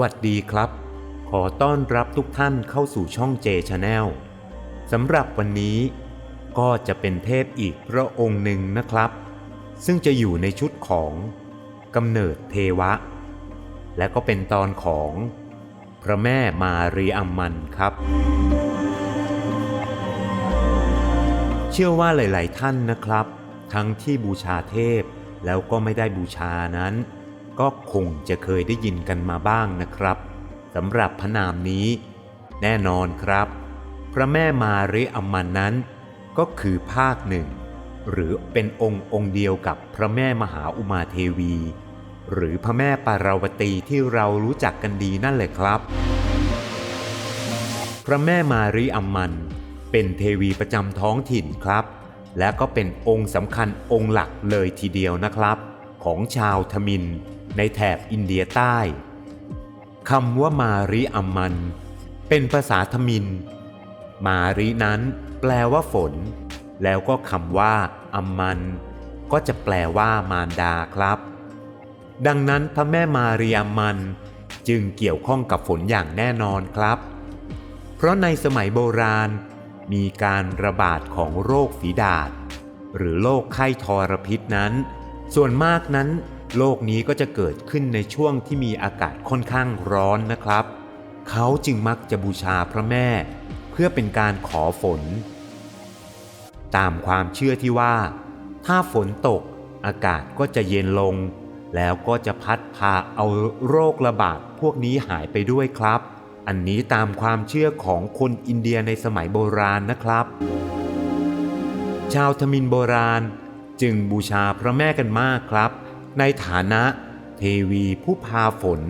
วัสดีครับ ขอต้อนรับทุกท่านเข้าสู่ช่องเจชาแนลสำหรับวันนี้ก็จะเป็นเทพอีกพระองค์หนึ่งนะครับ ซึ่งจะอยู่ในชุดของกำเนิดเทวะ และก็เป็นตอนของพระแม่มารีอัมมันครับ เชื่อว่าหลาย ๆ ท่านนะครับ ทั้งที่บูชาเทพแล้วก็ไม่ได้บูชานั้น ก็คงจะเคยได้ยินกันมาบ้างนะครับสำหรับพระนามนี้ แน่นอนครับ พระแม่มาริอัมมันนั้น ก็คือภาคหนึ่ง หรือเป็นองค์องค์เดียวกับพระแม่มหาอุมาเทวี หรือพระแม่ปาราวตีที่เรารู้จักกันดีนั่นแหละครับ พระแม่มารีอัมมันเป็นเทวีประจำท้องถิ่นครับ และก็เป็นองค์สำคัญองค์หลักเลยทีเดียวนะครับ ของชาวทมิน ในแถบอินเดียใต้คำว่ามาริอัมมัน เป็นภาษาทมิน มารินั้นแปลว่าฝน แล้วก็คำว่าอัมมัน ก็จะแปลว่ามารดาครับ ดังนั้นพระแม่มารีอัมมันจึงเกี่ยวข้องกับฝนอย่างแน่นอนครับ เพราะในสมัยโบราณ มีการระบาดของโรคฝีดาษหรือโรคไข้ทรพิษนั้น ส่วนมากนั้น โรคนี้ก็จะเกิดขึ้นในช่วงที่มีอากาศค่อนข้างร้อนนะครับ เขาจึงมักจะบูชาพระแม่ เพื่อเป็นการขอฝน ตามความเชื่อที่ว่า ถ้าฝนตกอากาศก็จะเย็นลง แล้วก็จะพัดพาเอาโรคระบาดพวกนี้หายไปด้วยครับ อันนี้ตามความเชื่อของคนอินเดียในสมัยโบราณนะครับ ชาวทมินโบราณจึงบูชาพระแม่กันมากครับ ในฐานะเทวีผู้พาฝน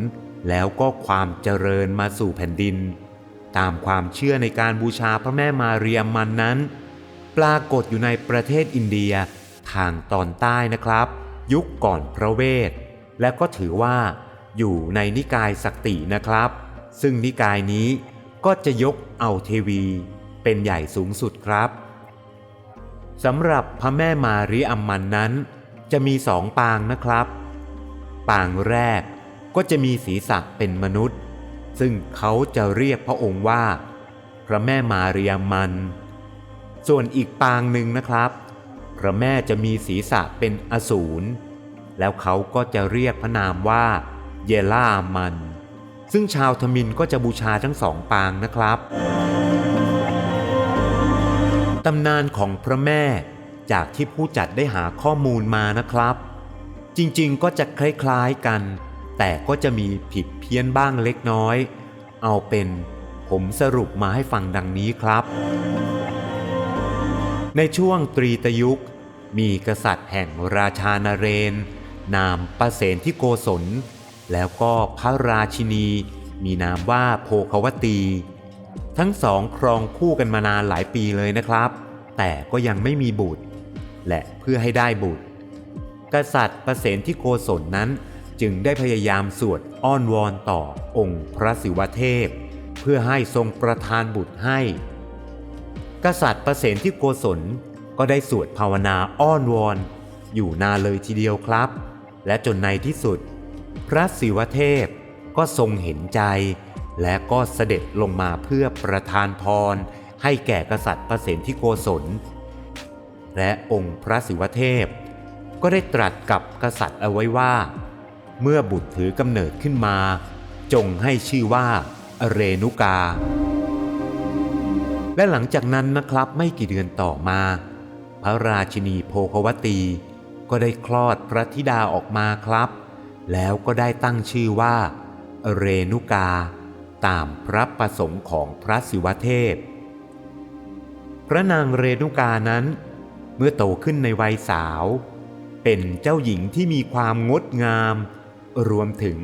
แล้วก็ความเจริญมาสู่แผ่นดิน ตามความเชื่อในการบูชาพระแม่มาเรียมมันนั้น ปรากฏอยู่ในประเทศอินเดียทางตอนใต้นะครับ ยุคก่อนพระเวท และก็ถือว่าอยู่ในนิกายสักตินะครับ ซึ่งนิกายนี้ก็จะยกเอาเทวีเป็นใหญ่สูงสุดครับสำหรับพระแม่มารีอัมมันนั้น จะมีสองปางนะครับ ปางแรกก็จะมีศีรษะเป็นมนุษย์ ซึ่งเขาจะเรียกพระองค์ว่า พระแม่มารีอัมมัน ส่วนอีกปางหนึ่งนะครับ พระแม่จะมีศีรษะเป็นอสูร แล้วเขาก็จะเรียกพระนามว่า เยล่ามัน ซึ่งชาวทมินก็จะบูชาทั้งสองปางนะครับตำนานของพระแม่ จากที่ผู้จัดได้หาข้อมูลมานะครับ จริงๆก็จะคล้ายๆกัน แต่ก็จะมีผิดเพี้ยนบ้างเล็กน้อย เอาเป็นผมสรุปมาให้ฟังดังนี้ครับ ในช่วงตรีตยุค มีกษัตริย์แห่งราชานาเรน นามประเสนที่โกศล แล้วก็พระราชินี มีนามว่าโพควตี ทั้งสองครองคู่กันมานานหลายปีเลยนะครับ แต่ก็ยังไม่มีบุตร และเพื่อให้ได้บุตร กษัตริย์ประเสนที่โกศลนั้นจึงได้พยายามสวดอ้อนวอนต่อองค์พระศิวเทพ เพื่อให้ทรงประทานบุตรให้ กษัตริย์ประเสนที่โกศลก็ได้สวดภาวนาอ้อนวอน อยู่นานเลยทีเดียวครับ และจนในที่สุด พระศิวเทพก็ทรงเห็นใจ และก็เสด็จลงมาเพื่อประทานพร ให้แก่กษัตริย์ประเสนที่โกศล และองค์พระศิวเทพ ก็ได้ตรัสกับกษัตริย์เอาไว้ว่า เมื่อบุตรถือกำเนิดขึ้นมา จงให้ชื่อว่าเรนุกา และหลังจากนั้นนะครับไม่กี่เดือนต่อมา พระราชินีโพควตี ก็ได้คลอดพระธิดาออกมาครับ แล้วก็ได้ตั้งชื่อว่าเรนุกา ตามพระประสงค์ของพระศิวเทพ พระนางเรนุกานั้น มื่อโตขึ้นในวัยสาว เป็นเจ้าหญิงที่มีความงดงาม รวมถึง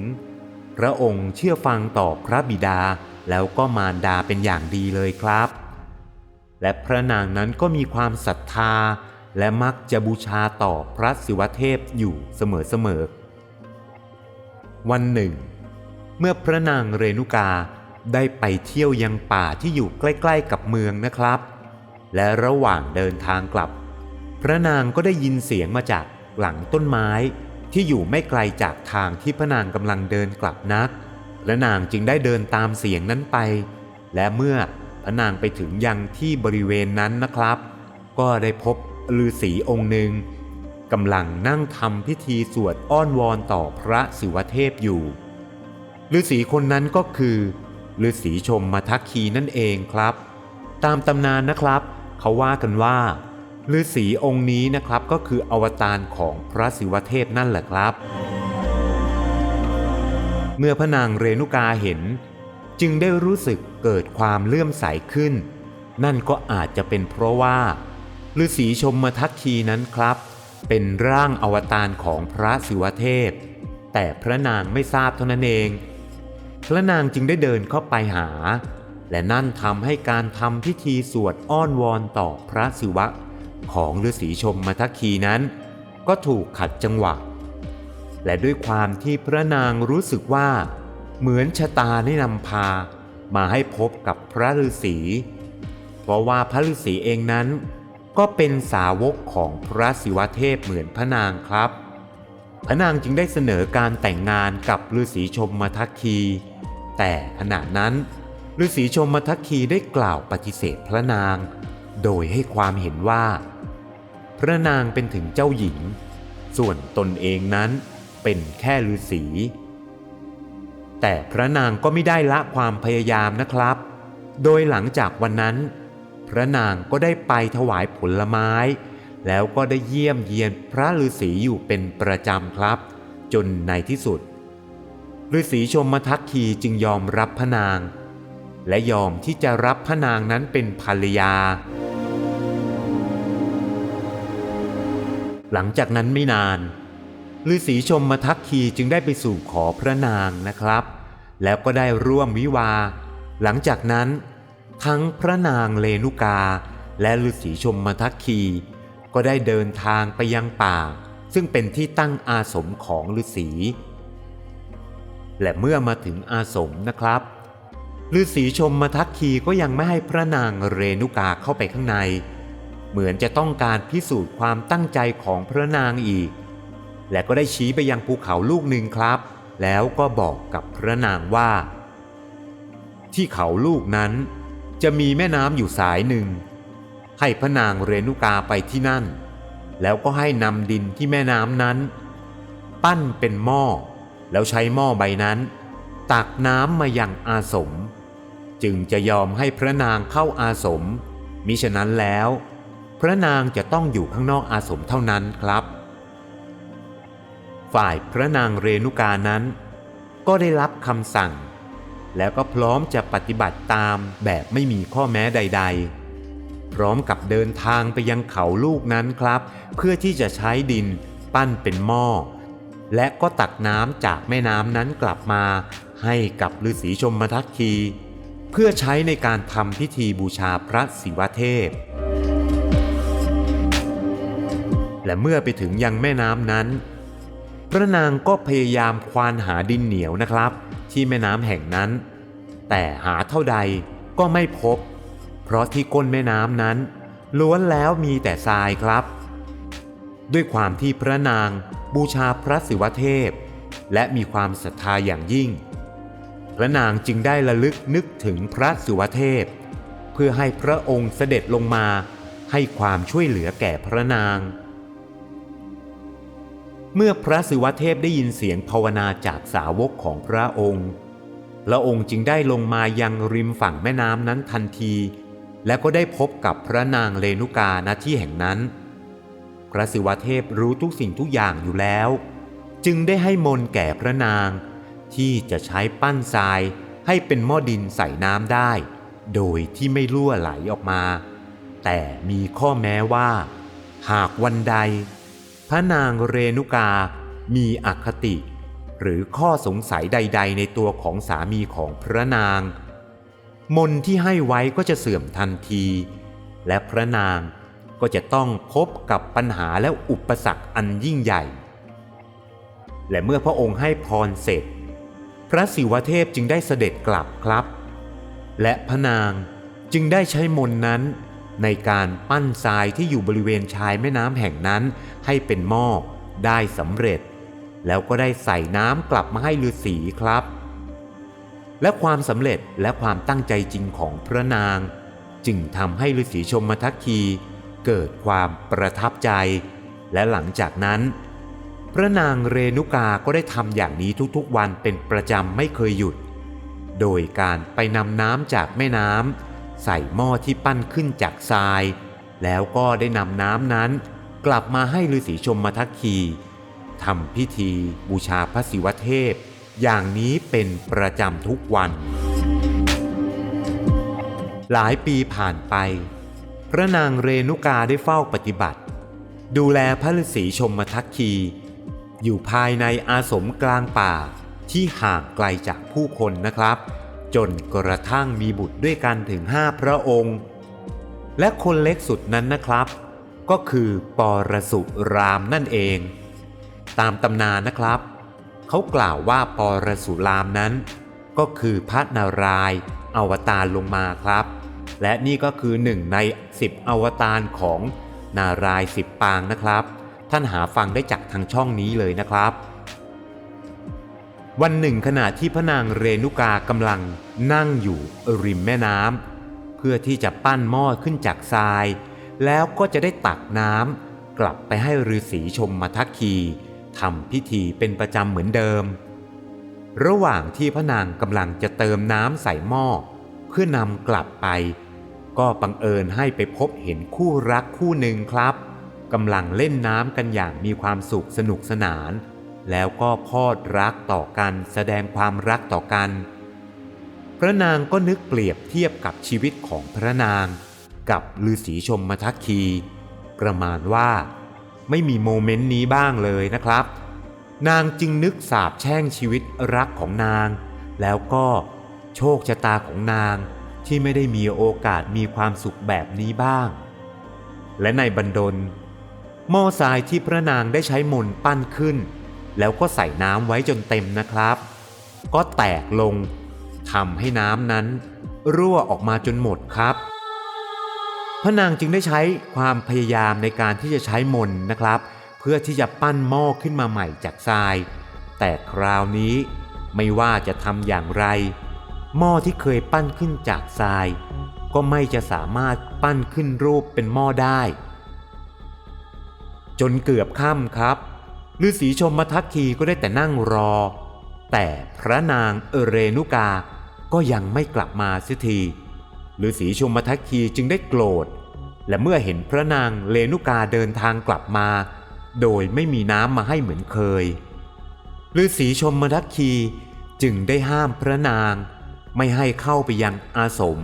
พระองค์เชื่อฟังต่อพระบิดาแล้วก็มารดาเป็นอย่างดีเลยครับ และพระนางนั้นก็มีความศรัทธา และมักจะบูชาต่อพระศิวเทพอยู่เสมอๆวันหนึ่ง เมื่อพระนางเรนุกาได้ไปเที่ยวยังป่าที่อยู่ใกล้ ๆ กับเมืองนะครับ และระหว่างเดินทางกลับ พระนางก็ได้ยินเสียงมาจากหลังต้นไม้ที่อยู่ไม่ไกลจากทางที่พระนางกำลังเดินกลับนักพระนางจึงได้เดินตามเสียงนั้นไป และเมื่อพระนางไปถึงยังที่บริเวณนั้นนะครับ ก็ได้พบฤาษีองค์หนึ่งกำลังนั่งทำพิธีสวดอ้อนวอนต่อพระศิวเทพอยู่ฤาษีคนนั้นก็คือฤาษีชมมาทักคีนั่นเองครับ ตามตำนานนะครับ เขาว่ากันว่า ฤาษีองค์นี้นะครับก็คืออวตารของพระศิวเทพนั่นแหละครับ เมื่อพระนางเรนุกาเห็น จึงได้รู้สึกเกิดความเลื่อมใสขึ้น นั่นก็อาจจะเป็นเพราะว่าฤาษีชมมาทักคีนั้นครับ เป็นร่างอวตารของพระศิวเทพ แต่พระนางไม่ทราบเท่านั้นเอง พระนางจึงได้เดินเข้าไปหา และนั่นทำให้การทำพิธีสวดอ้อนวอนต่อพระศิวะ ของฤาษีชมมาทักคีนั้น ก็ถูกขัดจังหวะ และด้วยความที่พระนางรู้สึกว่า เหมือนชะตาได้นำพา มาให้พบกับพระฤาษีเพราะว่าพระฤาษีเองนั้น ก็เป็นสาวกของพระศิวเทพเหมือนพระนางครับ พระนางจึงได้เสนอการแต่งงานกับฤาษีชมมาทักคีแต่ขณะนั้นฤาษีชมมาทักคีได้กล่าวปฏิเสธพระนาง โดยให้ความเห็นว่า พระนางเป็นถึงเจ้าหญิง ส่วนตนเองนั้นเป็นแค่ฤาษี แต่พระนางก็ไม่ได้ละความพยายามนะครับ โดยหลังจากวันนั้น พระนางก็ได้ไปถวายผลไม้ แล้วก็ได้เยี่ยมเยียนพระฤาษีอยู่เป็นประจำครับ จนในที่สุดฤาษีชมมาทักคีจึงยอมรับพระนาง และยอมที่จะรับพระนางนั้นเป็นภรรยา หลังจากนั้นไม่นานฤาษีชมมาทักคีจึงได้ไปสู่ขอพระนางนะครับ แล้วก็ได้ร่วมวิวา หลังจากนั้น ทั้งพระนางเลนุกา และฤาษีชมมาทักคี ก็ได้เดินทางไปยังป่า ซึ่งเป็นที่ตั้งอาสมของฤาษีและเมื่อมาถึงอาสมนะครับฤาษีชมมาทักคีก็ยังไม่ให้พระนางเรนุกาเข้าไปข้างใน เหมือนจะต้องการพิสูจน์ความตั้งใจของพระนางอีก และก็ได้ชี้ไปยังภูเขาลูกหนึ่งครับ แล้วก็บอกกับพระนางว่า ที่เขาลูกนั้น จะมีแม่น้ำอยู่สายหนึ่ง ให้พระนางเรนุกาไปที่นั่น แล้วก็ให้นำดินที่แม่น้ำนั้น ปั้นเป็นหม้อ แล้วใช้หม้อใบนั้น ตักน้ำมายังอาสม จึงจะยอมให้พระนางเข้าอาสมมิฉะนั้นแล้ว พระนางจะต้องอยู่ข้างนอกอาสมเท่านั้นครับ ฝ่ายพระนางเรนุกานั้น ก็ได้รับคำสั่ง แล้วก็พร้อมจะปฏิบัติตามแบบไม่มีข้อแม้ใด ๆ พร้อมกับเดินทางไปยังเขาลูกนั้นครับ เพื่อที่จะใช้ดินปั้นเป็นหม้อและก็ตักน้ำจากแม่น้ำนั้นกลับมา ให้กับฤาษีชมทัคคี เพื่อใช้ในการทำพิธีบูชาพระศิวเทพ และเมื่อไปถึงยังแม่น้ำนั้น พระนางก็พยายามควานหาดินเหนียวนะครับ ที่แม่น้ำแห่งนั้น แต่หาเท่าใดก็ไม่พบ เพราะที่ก้นแม่น้ำนั้น ล้วนแล้วมีแต่ทรายครับ ด้วยความที่พระนางบูชาพระศิวเทพ และมีความศรัทธาอย่างยิ่ง พระนางจึงได้ระลึกนึกถึงพระศิวเทพ เพื่อให้พระองค์เสด็จลงมาให้ความช่วยเหลือแก่พระนาง เมื่อพระศิวเทพได้ยินเสียงภาวนาจากสาวกของพระองค์ พระองค์จึงได้ลงมายังริมฝั่งแม่น้ำนั้นทันที และก็ได้พบกับพระนางเลนุกาณที่แห่งนั้น พระศิวเทพรู้ทุกสิ่งทุกอย่างอยู่แล้ว จึงได้ให้มนแก่พระนาง ที่จะใช้ปั้นทรายให้เป็นหม้อดินใส่น้ำได้ โดยที่ไม่รั่วไหลออกมา แต่มีข้อแม้ว่า หากวันใด พระนางเรนุกา มีอคติ หรือข้อสงสัยใด ๆ ในตัวของสามีของพระนาง มนที่ให้ไว้ก็จะเสื่อมทันที และพระนางก็จะต้องพบกับปัญหาและอุปสรรคอันยิ่งใหญ่ และเมื่อพระองค์ให้พรเสร็จ พระศิวเทพจึงได้เสด็จกลับครับ และพระนางจึงได้ใช้มนนั้น ในการปั้นทรายที่อยู่บริเวณชายแม่น้ำแห่งนั้นให้เป็นหม้อได้สำเร็จ แล้วก็ได้ใส่น้ำกลับมาให้ฤาษีครับ และความสำเร็จและความตั้งใจจริงของพระนาง จึงทำให้ฤาษีชมทัคคีเกิดความประทับใจ และหลังจากนั้น พระนางเรนุกาก็ได้ทำอย่างนี้ทุกๆวันเป็นประจำไม่เคยหยุด โดยการไปนำน้ำจากแม่น้ำ ใส่หม้อที่ปั้นขึ้นจากทราย แล้วก็ได้นำน้ำนั้น กลับมาให้ฤาษีชมทัคคีทำพิธีบูชาพระศิวเทพ อย่างนี้เป็นประจำทุกวัน หลายปีผ่านไป พระนางเรนุกาได้เฝ้าปฏิบัติ ดูแลพระฤาษีชมทัคคี อยู่ภายในอาสมกลางป่าที่ห่างไกลจากผู้คนนะครับ จนกระทั่งมีบุตรด้วยกันถึงห้าพระองค์ และคนเล็กสุดนั้นนะครับ ก็คือปรสุรามนั่นเอง ตามตำนานนะครับ เขากล่าวว่าปรสุรามนั้น ก็คือพระนารายณ์อวตารลงมาครับ และนี่ก็คือหนึ่งใน10อวตารของนารายสิบปางนะครับ ท่านหาฟังได้จากทางช่องนี้เลยนะครับ วันหนึ่งขณะที่พระนางเรนุกากำลังนั่งอยู่ริมแม่น้ำเพื่อที่จะปั้นหม้อขึ้นจากทราย แล้วก็จะได้ตักน้ำกลับไปให้ฤาษีชมมาทักคีทำพิธีเป็นประจำเหมือนเดิม ระหว่างที่พระนางกำลังจะเติมน้ำใส่หม้อ เพื่อนำกลับไป ก็บังเอิญให้ไปพบเห็นคู่รักคู่หนึ่งครับกำลังเล่นน้ำกันอย่างมีความสุขสนุกสนาน แล้วก็พอดรักต่อกันแสดงความรักต่อกัน พระนางก็นึกเปรียบเทียบกับชีวิตของพระนาง กับฤาษีชมมทัคคี ประมาณว่า ไม่มีโมเมนต์นี้บ้างเลยนะครับ นางจึงนึกสาบแช่งชีวิตรักของนาง แล้วก็โชคชะตาของนางที่ไม่ได้มีโอกาสมีความสุขแบบนี้บ้าง และในบันดลหม้อทรายที่พระนางได้ใช้มนต์ปั้นขึ้น แล้วก็ใส่น้ำไว้จนเต็มนะครับ ก็แตกลงทำให้น้ำนั้น รั่วออกมาจนหมดครับ พระนางจึงได้ใช้ความพยายามในการที่จะใช้มนนะครับ เพื่อที่จะปั้นหม้อขึ้นมาใหม่จากทราย แต่คราวนี้ไม่ว่าจะทำอย่างไร หม้อที่เคยปั้นขึ้นจากทราย ก็ไม่จะสามารถปั้นขึ้นรูปเป็นหม้อได้ จนเกือบค่ำครับ ฤาษีชมมทัคคีก็ได้แต่นั่งรอ แต่พระนางเอเรนุกาก็ยังไม่กลับมาเสียทีฤาษีชมมทัคคีจึงได้โกรธ และเมื่อเห็นพระนางเลนุกาเดินทางกลับมา โดยไม่มีน้ำมาให้เหมือนเคยฤาษีชมมทัคคีจึงได้ห้ามพระนาง ไม่ให้เข้าไปยังอาสม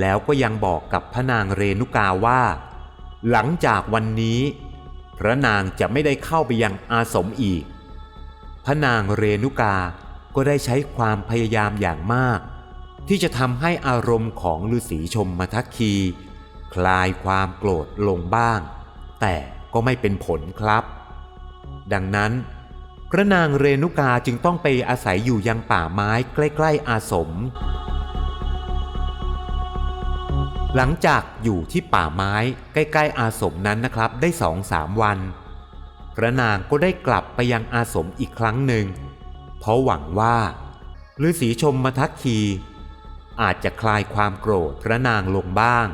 แล้วก็ยังบอกกับพระนางเรนุกาว่า หลังจากวันนี้ พระนางจะไม่ได้เข้าไปยังอาสมอีก พระนางเรนุกาก็ได้ใช้ความพยายามอย่างมาก ที่จะทำให้อารมณ์ของฤาษีชมมทัคคี คลายความโกรธลงบ้าง แต่ก็ไม่เป็นผลครับ ดังนั้น พระนางเรนุกาจึงต้องไปอาศัยอยู่ยังป่าไม้ใกล้ ๆ อาสม หลังจากอยู่ที่ป่าไม้ใกล้ๆอาสมนั้นนะครับได้สองสามวันพระนางก็ได้กลับไปยังอาสมอีกครั้งหนึ่ง เพราะหวังว่าฤาษีชมมทัคคี อาจจะคลายความโกรธพระนางลงบ้าง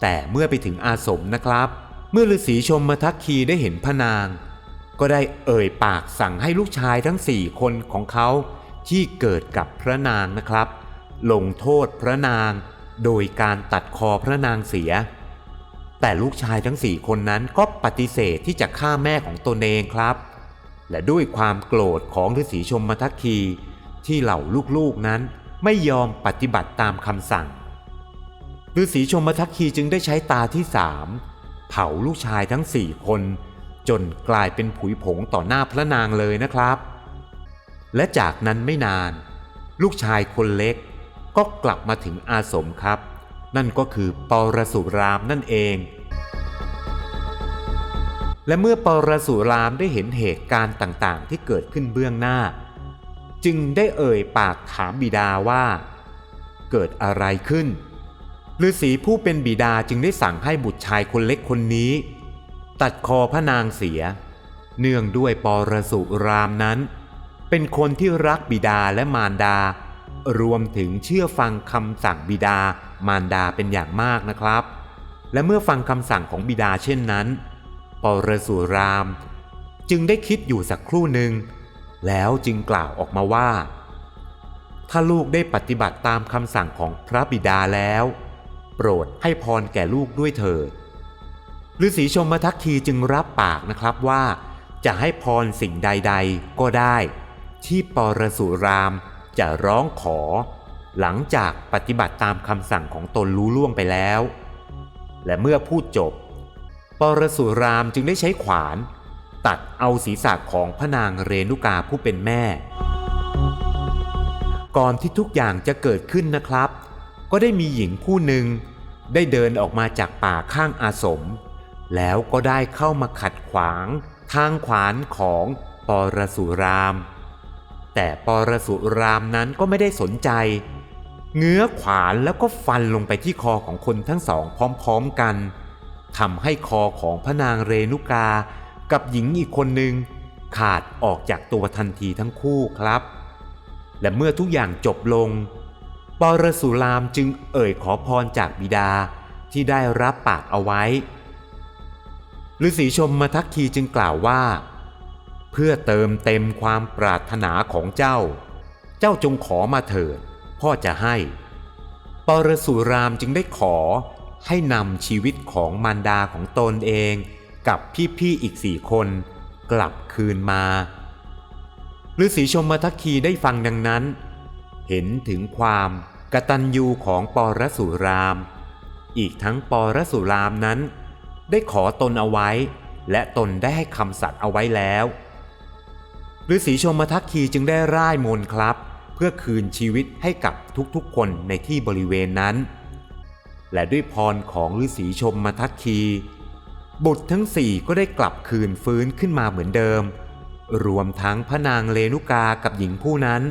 แต่เมื่อไปถึงอาสมนะครับ เมื่อฤาษีชมมทัคคีได้เห็นพระนาง ก็ได้เอ่ยปากสั่งให้ลูกชายทั้งสี่คนของเขาที่เกิดกับพระนางนะครับ ลงโทษพระนาง โดยการตัดคอพระนางเสีย แต่ลูกชายทั้งสี่คนนั้นก็ปฏิเสธที่จะฆ่าแม่ของตนเองครับ และด้วยความโกรธของฤาษีชมมทัคคี ที่เหล่าลูกๆนั้นไม่ยอมปฏิบัติตามคำสั่งฤาษีชมมทัคคีจึงได้ใช้ตาที่สามเผาลูกชายทั้งสี่คน จนกลายเป็นผุยผงต่อหน้าพระนางเลยนะครับ และจากนั้นไม่นาน ลูกชายคนเล็ก ก็กลับมาถึงอาสมครับ นั่นก็คือปรสุรามนั่นเอง และเมื่อปรสุรามได้เห็นเหตุการณ์ต่างๆ ที่เกิดขึ้นเบื้องหน้า จึงได้เอ่ยปากถามบิดาว่า เกิดอะไรขึ้นฤาษีผู้เป็นบิดาจึงได้สั่งให้บุตรชายคนเล็กคนนี้ ตัดคอพระนางเสีย เนื่องด้วยปรสุรามนั้น เป็นคนที่รักบิดาและมารดา รวมถึงเชื่อฟังคำสั่งบิดามารดาเป็นอย่างมากนะครับ และเมื่อฟังคำสั่งของบิดาเช่นนั้นปรสุราม จึงได้คิดอยู่สักครู่หนึ่ง แล้วจึงกล่าวออกมาว่า ถ้าลูกได้ปฏิบัติตามคำสั่งของพระบิดาแล้ว โปรดให้พรแก่ลูกด้วยเถิดฤาษีชมทักคีจึงรับปากนะครับว่า จะให้พรสิ่งใด ๆ ก็ได้ ที่ปรสุราม จะร้องขอ หลังจากปฏิบัติตามคำสั่งของตนรู้ล่วงไปแล้ว และเมื่อพูดจบ ปรสุรามจึงได้ใช้ขวาน ตัดเอาศีรษะของพระนางเรนุกาผู้เป็นแม่ ก่อนที่ทุกอย่างจะเกิดขึ้นนะครับ ก็ได้มีหญิงผู้หนึ่งได้เดินออกมาจากป่าข้างอาสม แล้วก็ได้เข้ามาขัดขวาง ทางขวานของปรสุราม แต่ปรสุรามนั้นก็ไม่ได้สนใจ เงื้อขวานแล้วก็ฟันลงไปที่คอของคนทั้งสองพร้อมๆกันทำให้คอของพระนางเรนุกา กับหญิงอีกคนหนึ่งขาดออกจากตัวทันทีทั้งคู่ครับ และเมื่อทุกอย่างจบลง ปรสุรามจึงเอ่ยขอพรจากบิดาที่ได้รับปากเอาไว้ฤาษีชมมาทักคีจึงกล่าวว่า เพื่อเติมเต็มความปรารถนาของเจ้า เจ้าจงขอมาเถิด พ่อจะให้ ปรสุรามจึงได้ขอให้นำชีวิตของมารดาของตนเองกับพี่ๆอีกสี่คน กลับคืนมาฤาษีชมมาทักคีได้ฟังดังนั้น เห็นถึงความกตัญญูของปรสุราม อีกทั้งปรสุรามนั้น ได้ขอตนเอาไว้ และตนได้ให้คำสัตย์เอาไว้แล้ว ฤาษีชมทักคีจึงได้ร่ายมนต์ครับ เพื่อคืนชีวิตให้กับทุกๆคนในที่บริเวณนั้น และด้วยพรของฤาษีชมมาทักคีบุตรทั้งสี่ก็ได้กลับคืนฟื้นขึ้นมาเหมือนเดิม รวมทั้งพระนางเรนุกากับหญิงผู้นั้น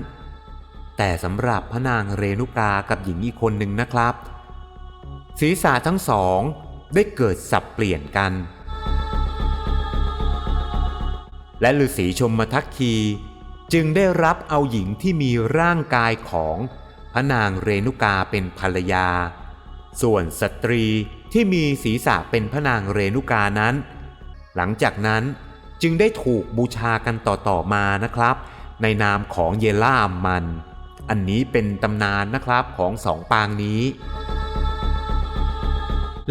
แต่สำหรับพระนางเรนุกากับหญิงอีกคนหนึ่งนะครับ ศีรษะทั้งสองได้เกิดสับเปลี่ยนกัน และฤาษีชมมทักคี จึงได้รับเอาหญิงที่มีร่างกายของพระนางเรนุกาเป็นภรรยา ส่วนสตรีที่มีศีรษะเป็นพระนางเรนุกานั้น หลังจากนั้นจึงได้ถูกบูชากันต่อๆมานะครับ ในนามของเยล่าอัมมัน อันนี้เป็นตำนานนะครับของสองปางนี้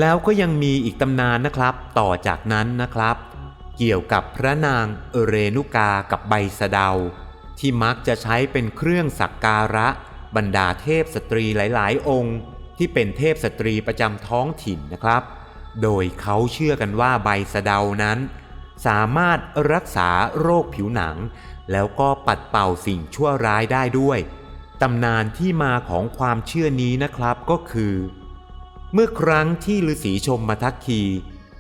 แล้วก็ยังมีอีกตำนานนะครับต่อจากนั้นนะครับ เกี่ยวกับพระนางเรนุกากับใบสะเดา ที่มักจะใช้เป็นเครื่องสักการะ บรรดาเทพสตรีหลาย ๆ องค์ ที่เป็นเทพสตรีประจำท้องถิ่นนะครับ โดยเขาเชื่อกันว่าใบสะเดานั้น สามารถรักษาโรคผิวหนัง แล้วก็ปัดเป่าสิ่งชั่วร้ายได้ด้วยตำนานที่มาของความเชื่อนี้นะครับก็คือ เมื่อครั้งที่ฤาษีชมมาทักคี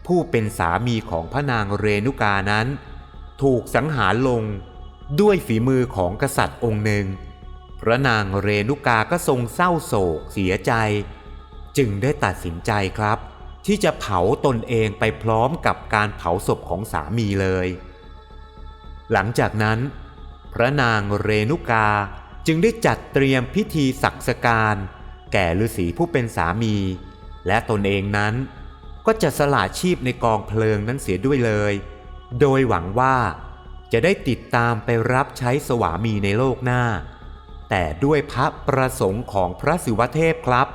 ผู้เป็นสามีของพระนางเรนุกานั้น ถูกสังหารลงด้วยฝีมือของกษัตริย์องค์หนึ่ง พระนางเรนุกาก็ทรงเศร้าโศกเสียใจ จึงได้ตัดสินใจครับ ที่จะเผาตนเองไปพร้อมกับการเผาศพของสามีเลย หลังจากนั้น พระนางเรนุกาจึงได้จัดเตรียมพิธีศักดิ์การ แก่ฤาษีผู้เป็นสามี และตนเองนั้น ก็จะสละชีพในกองเพลิงนั้นเสียด้วยเลย โดยหวังว่าจะได้ติดตามไปรับใช้สวามีในโลกหน้า แต่ด้วยพระประสงค์ของพระศิวเทพครับ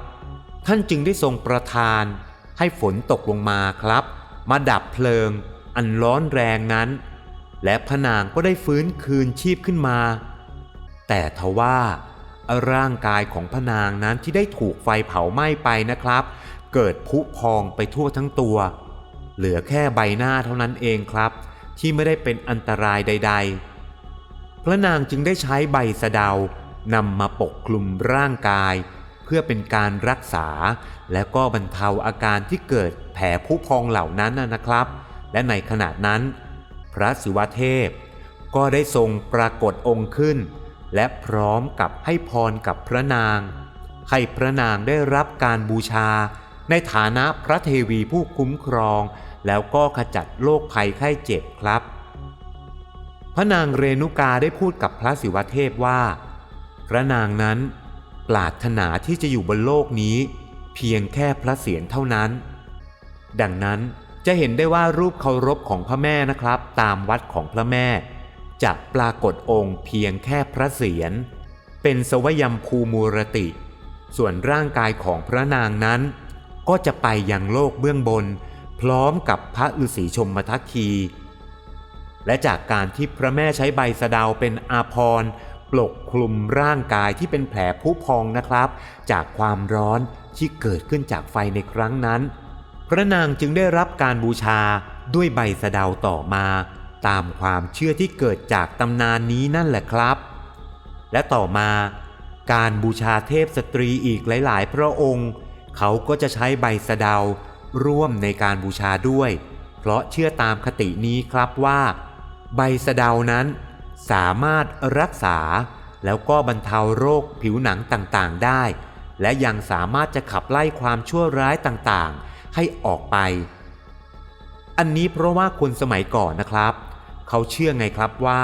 ท่านจึงได้ทรงประทาน ให้ฝนตกลงมาครับ มาดับเพลิง อันร้อนแรงนั้น และพระนางก็ได้ฟื้นคืนชีพขึ้นมา แต่ทว่าร่างกายของพระนางนั้นที่ได้ถูกไฟเผาไหม้ไปนะครับ เกิดพุพองไปทั่วทั้งตัว เหลือแค่ใบหน้าเท่านั้นเองครับ ที่ไม่ได้เป็นอันตรายใด ๆ พระนางจึงได้ใช้ใบสะเดานำมาปกคลุมร่างกาย เพื่อเป็นการรักษา และก็บรรเทาอาการที่เกิดแผลผุพองเหล่านั้นนะนะครับ และในขณะนั้น พระศิวเทพ ก็ได้ทรงปรากฏองค์ขึ้น และพร้อมกับให้พรกับพระนาง ให้พระนางได้รับการบูชา ในฐานะพระเทวีผู้คุ้มครอง แล้วก็ขจัดโรคภัยไข้เจ็บครับ พระนางเรนุกาได้พูดกับพระศิวเทพว่า พระนางนั้นปรารถนาที่จะอยู่บนโลกนี้ เพียงแค่พระเศียรเท่านั้น ดังนั้นจะเห็นได้ว่ารูปเคารพของพระแม่นะครับ ตามวัดของพระแม่ จะปรากฏองค์เพียงแค่พระเศียรเป็นสวยมภูมูรติ ส่วนร่างกายของพระนางนั้น ก็จะไปยังโลกเบื้องบน พร้อมกับพระฤาษีชมทัคคี และจากการที่พระแม่ใช้ใบสะดาวเป็นอาภรปกคลุมร่างกายที่เป็นแผลผุพองนะครับ จากความร้อนที่เกิดขึ้นจากไฟในครั้งนั้น พระนางจึงได้รับการบูชาด้วยใบสะเดาต่อมา ตามความเชื่อที่เกิดจากตำนานนี้นั่นแหละครับ และต่อมา การบูชาเทพสตรีอีกหลาย ๆ พระองค์ เขาก็จะใช้ใบสะเดาร่วมในการบูชาด้วย เพราะเชื่อตามคตินี้ครับว่า ใบสะเดานั้นสามารถรักษาแล้วก็บรรเทาโรคผิวหนังต่างๆได้ และยังสามารถจะขับไล่ความชั่วร้ายต่างๆ ให้ออกไป อันนี้เพราะว่าคนสมัยก่อนนะครับ เขาเชื่อไงครับว่า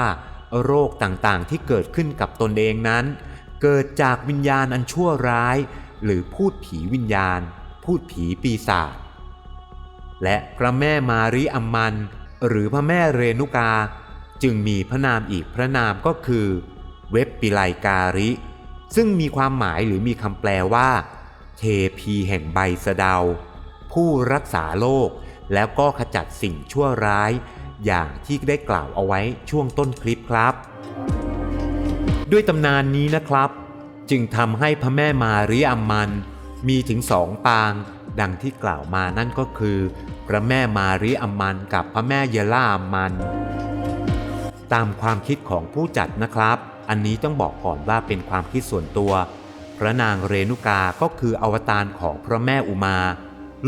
โรคต่างๆที่เกิดขึ้นกับตนเองนั้น เกิดจากวิญญาณอันชั่วร้าย หรือพูดผีวิญญาณ พูดผีปีศาจและพระแม่มารีอัมมัน หรือพระแม่เรนุกา จึงมีพระนามอีกพระนามก็คือ เว็บปิไลการิ ซึ่งมีความหมายหรือมีคำแปลว่า เทพีแห่งใบสะเดา ผู้รักษาโลกแล้วก็ขจัดสิ่งชั่วร้าย อย่างที่ได้กล่าวเอาไว้ช่วงต้นคลิปครับ ด้วยตำนานนี้นะครับ จึงทำให้พระแม่มารีอัมมัน มีถึงสองปาง ดังที่กล่าวมานั่นก็คือ พระแม่มารีอัมมันกับพระแม่เยล่าอัมมัน ตามความคิดของผู้จัดนะครับ อันนี้ต้องบอกก่อนว่าเป็นความคิดส่วนตัว พระนางเรนุกาก็คืออวตารของพระแม่อุมา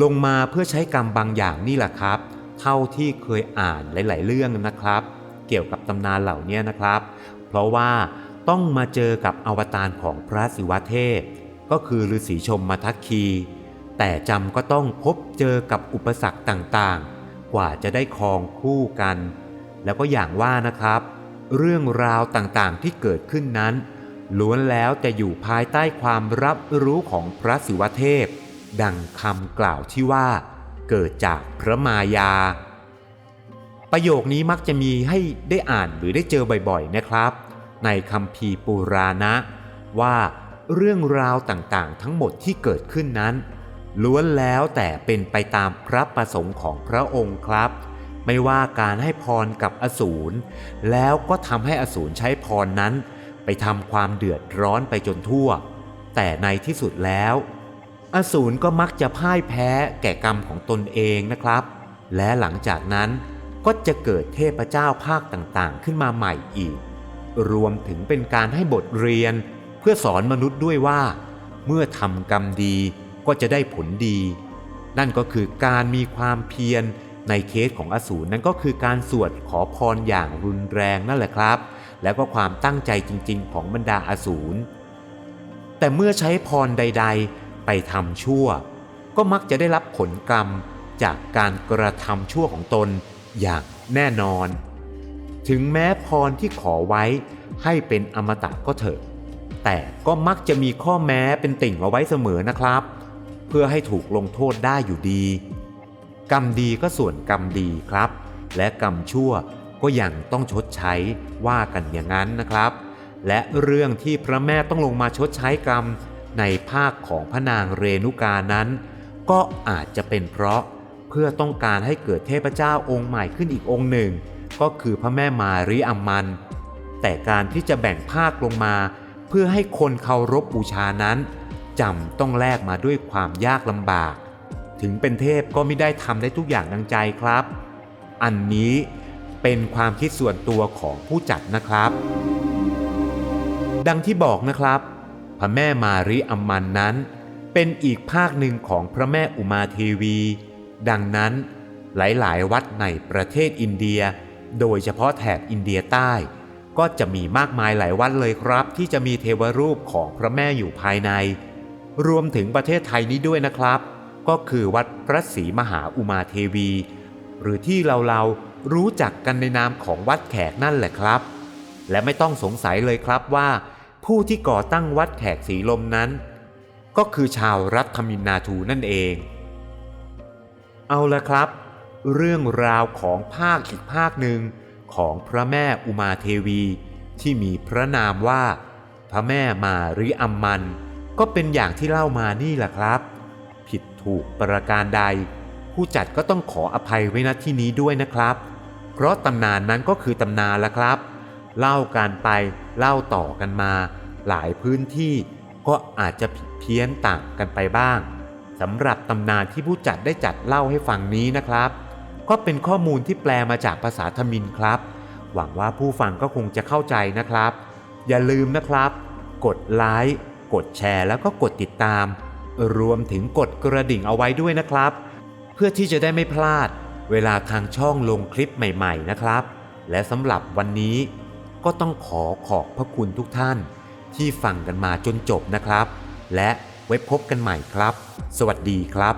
ลงมาเพื่อใช้กรรมบางอย่างนี่แหละครับ เท่าที่เคยอ่านหลาย ๆ เรื่องนะครับ เกี่ยวกับตำนานเหล่านี้นะครับ เพราะว่า ต้องมาเจอกับอวตารของพระศิวเทพ ก็คือฤาษีชมมาทัคคี แต่จำก็ต้องพบเจอกับอุปสรรคต่างๆ กว่าจะได้ครองคู่กัน แล้วก็อย่างว่านะครับ เรื่องราวต่างๆที่เกิดขึ้นนั้นล้วนแล้วแต่อยู่ภายใต้ความรับรู้ของพระศิวเทพ ดังคำกล่าวที่ว่า เกิดจากพระมายา ประโยคนี้มักจะมีให้ได้อ่านหรือได้เจอบ่อยๆนะครับ ในคำพีร์ปุราณะ ว่าเรื่องราวต่างๆ ทั้งหมดที่เกิดขึ้นนั้น ล้วนแล้วแต่เป็นไปตามพระประสงค์ของพระองค์ครับ ไม่ว่าการให้พรกับอสูรแล้วก็ทำให้อสูรใช้พรนั้น ไปทำความเดือดร้อนไปจนทั่ว แต่ในที่สุดแล้ว อสูรก็มักจะพ่ายแพ้แก่กรรมของตนเองนะครับ และหลังจากนั้นก็จะเกิดเทพเจ้าภาคต่างๆ ขึ้นมาใหม่อีก รวมถึงเป็นการให้บทเรียน เพื่อสอนมนุษย์ด้วยว่า เมื่อทำกรรมดีก็จะได้ผลดี นั่นก็คือการมีความเพียรในเคสของอสูรนั่นก็คือการสวดขอพรอย่างรุนแรงนั่นแหละครับ แล้วก็ความตั้งใจจริง ๆ ของบรรดาอสูรแต่เมื่อใช้พรใด ๆ ไปทำชั่ว ก็มักจะได้รับผลกรรมจากการกระทำชั่วของตนอย่างแน่นอน ถึงแม้พรที่ขอไว้ให้เป็นอมตะก็เถอะ แต่ก็มักจะมีข้อแม้เป็นติ่งเอาไว้เสมอนะครับ เพื่อให้ถูกลงโทษได้อยู่ดี กรรมดีก็ส่วนกรรมดีครับ และกรรมชั่วก็ยังต้องชดใช้ว่ากันอย่างนั้นนะครับ และเรื่องที่พระแม่ต้องลงมาชดใช้กรรมในภาคของพระนางเรนุกานั้น ก็อาจจะเป็นเพราะเพื่อต้องการให้เกิดเทพเจ้าองค์ใหม่ขึ้นอีกองค์หนึ่ง ก็คือพระแม่มารีอัมมัน แต่การที่จะแบ่งภาคลงมา เพื่อให้คนเคารพบูชานั้นจำต้องแลกมาด้วยความยากลำบาก ถึงเป็นเทพก็ไม่ได้ทำได้ทุกอย่างดังใจครับ อันนี้เป็นความคิดส่วนตัวของผู้จัดนะครับ ดังที่บอกนะครับ พระแม่มารีอัมมันนั้น เป็นอีกภาคหนึ่งของพระแม่อุมาเทวี ดังนั้นหลาย ๆ วัดในประเทศอินเดีย โดยเฉพาะแถบอินเดียใต้ ก็จะมีมากมายหลายวัดเลยครับ ที่จะมีเทวรูปของพระแม่อยู่ภายใน รวมถึงประเทศไทยนี้ด้วยนะครับ ก็คือวัดพระศรีมหาอุมาเทวี หรือที่เราเราๆรู้จักกันในนามของวัดแขกนั่นแหละครับ และไม่ต้องสงสัยเลยครับว่า ผู้ที่ก่อตั้งวัดแขกสีลมนั้น ก็คือชาวรัฐมินนาทูนั่นเอง เอาละครับ เรื่องราวของภาคอีกภาคหนึ่งของพระแม่อุมาเทวี ที่มีพระนามว่า พระแม่มาริอัมมัน ก็เป็นอย่างที่เล่ามานี่แหละครับ ผิดถูกประการใด ผู้จัดก็ต้องขออภัยไว้ณที่นี้ด้วยนะครับ เพราะตำนานนั้นก็คือตำนานละครับ เล่ากันไปเล่าต่อกันมา หลายพื้นที่ก็อาจจะผิดเพี้ยนต่างกันไปบ้างสำหรับตำนานที่ผู้จัดได้จัดเล่าให้ฟังนี้นะครับ ก็เป็นข้อมูลที่แปลมาจากภาษาทมินครับ หวังว่าผู้ฟังก็คงจะเข้าใจนะครับ อย่าลืมนะครับ กดไลค์กดแชร์แล้วก็กดติดตาม รวมถึงกดกระดิ่งเอาไว้ด้วยนะครับ เพื่อที่จะได้ไม่พลาด เวลาทางช่องลงคลิปใหม่ ๆ นะครับ และสำหรับวันนี้ ก็ต้องขอขอบพระคุณทุกท่าน ที่ฟังกันมาจนจบนะครับ และไว้พบกันใหม่ครับ สวัสดีครับ